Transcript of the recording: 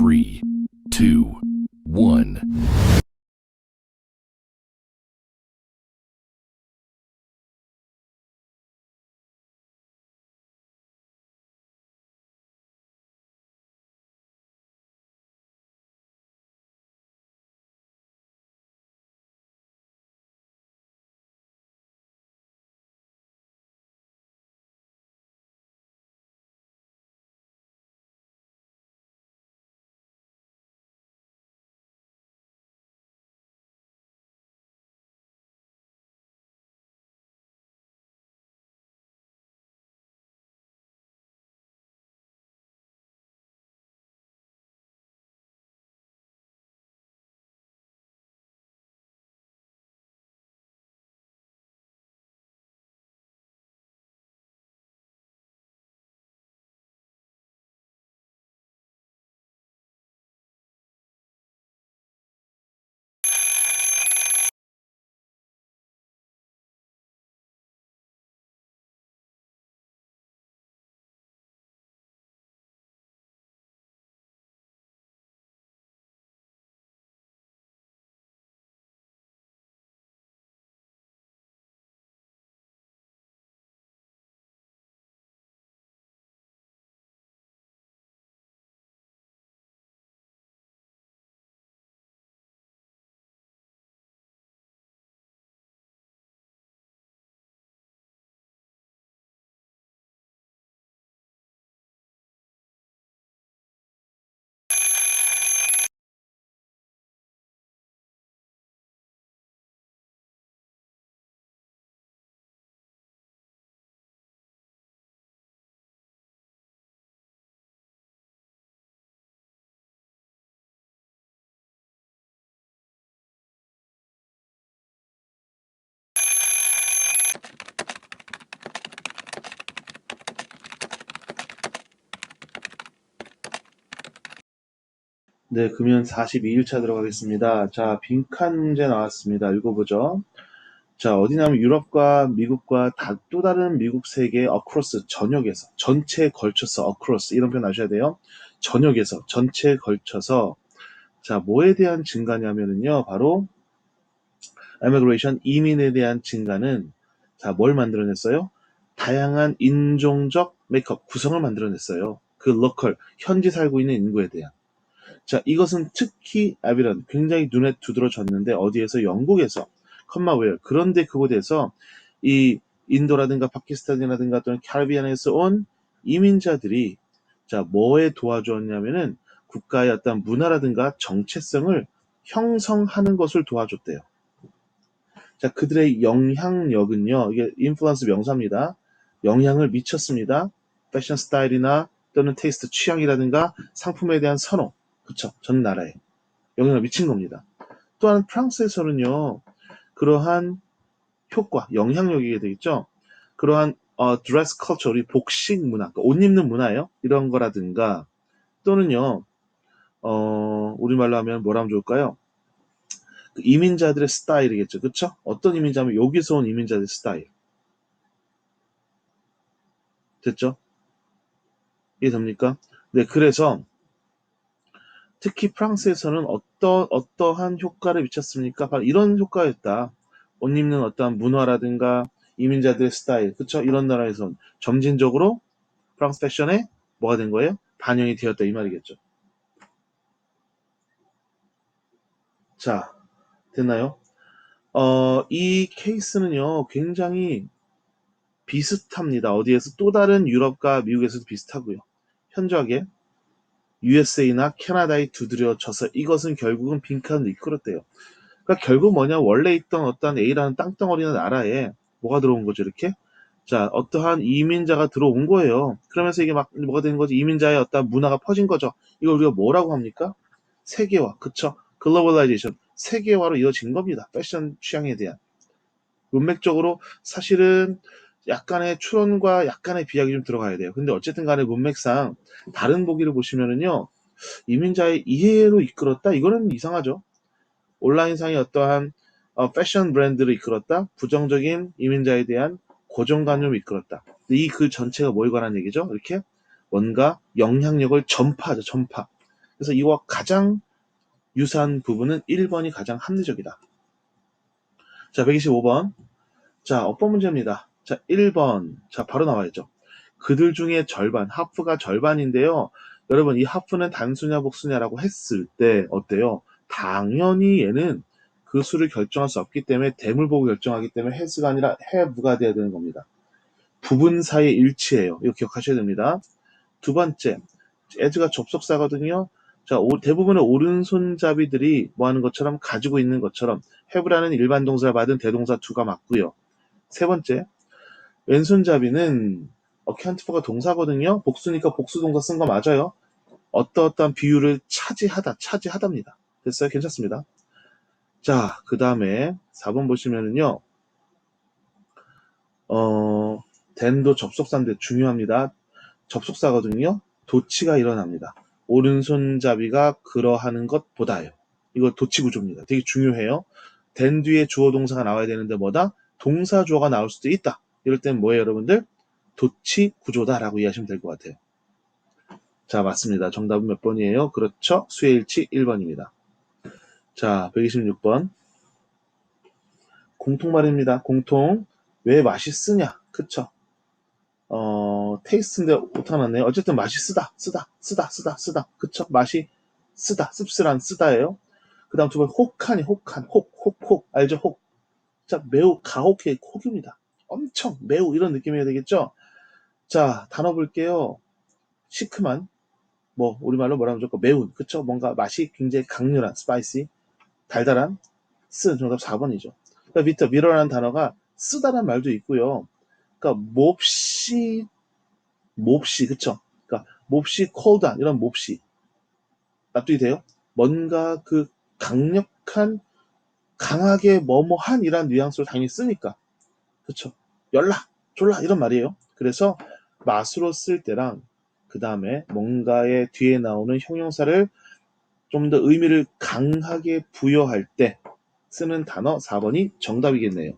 three, two, one. 네, 금연 42일차 들어가겠습니다. 자, 빈칸 문제 나왔습니다. 읽어보죠. 자, 어디냐면 유럽과 미국과 다, 또 다른 미국 세계 across 전역에서 전체에 걸쳐서 across 이런 표현 아셔야 돼요. 전역에서 전체에 걸쳐서 자, 뭐에 대한 증가냐면은요. 바로 immigration 이민에 대한 증가는 자, 뭘 만들어냈어요? 다양한 인종적 메이크업 구성을 만들어냈어요. 그 local 현지 살고 있는 인구에 대한 자, 이것은 특히 아비런 굉장히 눈에 두드러졌는데 어디에서 영국에서 컴마 웨어 그런데 그곳에서 이 인도라든가 파키스탄이라든가 또는 캐리비안에서 온 이민자들이 자 뭐에 도와주었냐면은 국가의 어떤 문화라든가 정체성을 형성하는 것을 도와줬대요. 자 그들의 영향력은요 이게 인플루언스 명사입니다. 영향을 미쳤습니다. 패션 스타일이나 또는 테이스트 취향이라든가 상품에 대한 선호 그쵸 전 나라에 영향을 미친 겁니다. 또한 프랑스에서는요 그러한 효과, 영향력이게 되겠죠. 그러한 어, 드레스 컬처, 우리 복식 문화, 그러니까 옷 입는 문화예요. 이런 거라든가 또는요, 어, 우리말로 하면 뭐라 하면 좋을까요? 그 이민자들의 스타일이겠죠. 그쵸? 어떤 이민자면 여기서 온 이민자들의 스타일. 됐죠? 이해됩니까? 네, 그래서 특히 프랑스에서는 어떠, 어떠한 효과를 미쳤습니까? 바로 이런 효과였다. 옷 입는 어떠한 문화라든가 이민자들의 스타일, 그쵸? 이런 나라에선 점진적으로 프랑스 패션에 뭐가 된 거예요? 반영이 되었다 이 말이겠죠. 자, 됐나요? 어, 이 케이스는요, 굉장히 비슷합니다. 어디에서 또 다른 유럽과 미국에서도 비슷하고요. 현저하게 USA나 캐나다에 두드려져서 이것은 결국은 빈칸을 이끌었대요. 그러니까 결국 뭐냐 원래 있던 어떤 A라는 땅덩어리나 나라에 뭐가 들어온 거죠 이렇게 자 어떠한 이민자가 들어온 거예요. 그러면서 이게 막 뭐가 되는 거지 이민자의 어떤 문화가 퍼진 거죠. 이걸 우리가 뭐라고 합니까? 세계화 그쵸? 글로벌라이제이션 세계화로 이어진 겁니다. 패션 취향에 대한 문맥적으로 사실은 약간의 추론과 약간의 비약이 좀 들어가야 돼요. 근데 어쨌든 간에 문맥상 다른 보기를 보시면은요, 이민자의 이해로 이끌었다? 이거는 이상하죠. 온라인상의 어떠한 어, 패션 브랜드를 이끌었다? 부정적인 이민자에 대한 고정관념을 이끌었다. 이 그 전체가 뭘 관한 얘기죠? 이렇게 뭔가 영향력을 전파하죠, 전파. 그래서 이와 가장 유사한 부분은 1번이 가장 합리적이다. 자, 125번. 자, 어법 문제입니다. 자, 1번. 자, 바로 나와야죠. 그들 중에 절반, 하프가 절반인데요. 여러분, 이 하프는 단수냐, 복수냐라고 했을 때, 어때요? 당연히 얘는 그 수를 결정할 수 없기 때문에 대물 보고 결정하기 때문에 해수가 아니라 해부가 돼야 되는 겁니다. 부분 사이 일치예요. 이거 기억하셔야 됩니다. 두 번째, 에즈가 접속사거든요. 자, 오- 대부분의 오른손잡이들이 뭐 하는 것처럼 가지고 있는 것처럼 have라는 일반 동사를 받은 대동사 to가 맞고요. 세 번째, 왼손잡이는 account for가 동사거든요. 복수니까 복수 동사 쓴 거 맞아요. 어떠어떠한 비율을 차지하다, 차지하답니다. 됐어요? 괜찮습니다. 자, 그 다음에 4번 보시면은요, 어, 된도 접속사인데 중요합니다. 접속사거든요. 도치가 일어납니다. 오른손잡이가 그러하는 것보다요. 이거 도치 구조입니다. 되게 중요해요. 된 뒤에 주어 동사가 나와야 되는데 뭐다? 동사 주어가 나올 수도 있다. 이럴 땐 뭐예요, 여러분들? 도치 구조다라고 이해하시면 될 것 같아요. 자, 맞습니다. 정답은 몇 번이에요? 그렇죠. 수의 일치 1번입니다. 자, 126번. 공통말입니다. 공통. 왜 맛있으냐? 그쵸? 어, 테이스트인데 오타가 났네요. 어쨌든 맛이 쓰다, 쓰다, 쓰다, 쓰다, 쓰다. 그쵸? 맛이 쓰다, 씁쓸한 쓰다예요. 그 다음 두 번, 혹하니, 혹한, 혹, 혹, 혹. 알죠? 혹. 자, 매우 가혹해, 혹입니다. 엄청, 매우 이런 느낌이어야 되겠죠? 자, 단어 볼게요. 시큼한, 뭐, 우리말로 뭐라면 좋고, 매운. 그쵸? 뭔가 맛이 굉장히 강렬한, 스파이시. 달달한, 쓴 정답 4번이죠. 그러니까 밑에 미러라는 단어가 쓰다란 말도 있고요. 그러니까 몹시 몹시 그쵸? 그러니까 몹시 cold한 이런 몹시 납득이 돼요? 뭔가 그 강력한 강하게 뭐뭐한 이란 뉘앙스로 당연히 쓰니까 그쵸? 열라 졸라 이런 말이에요. 그래서 맛으로 쓸 때랑 그 다음에 뭔가의 뒤에 나오는 형용사를 좀 더 의미를 강하게 부여할 때 쓰는 단어 4번이 정답이겠네요.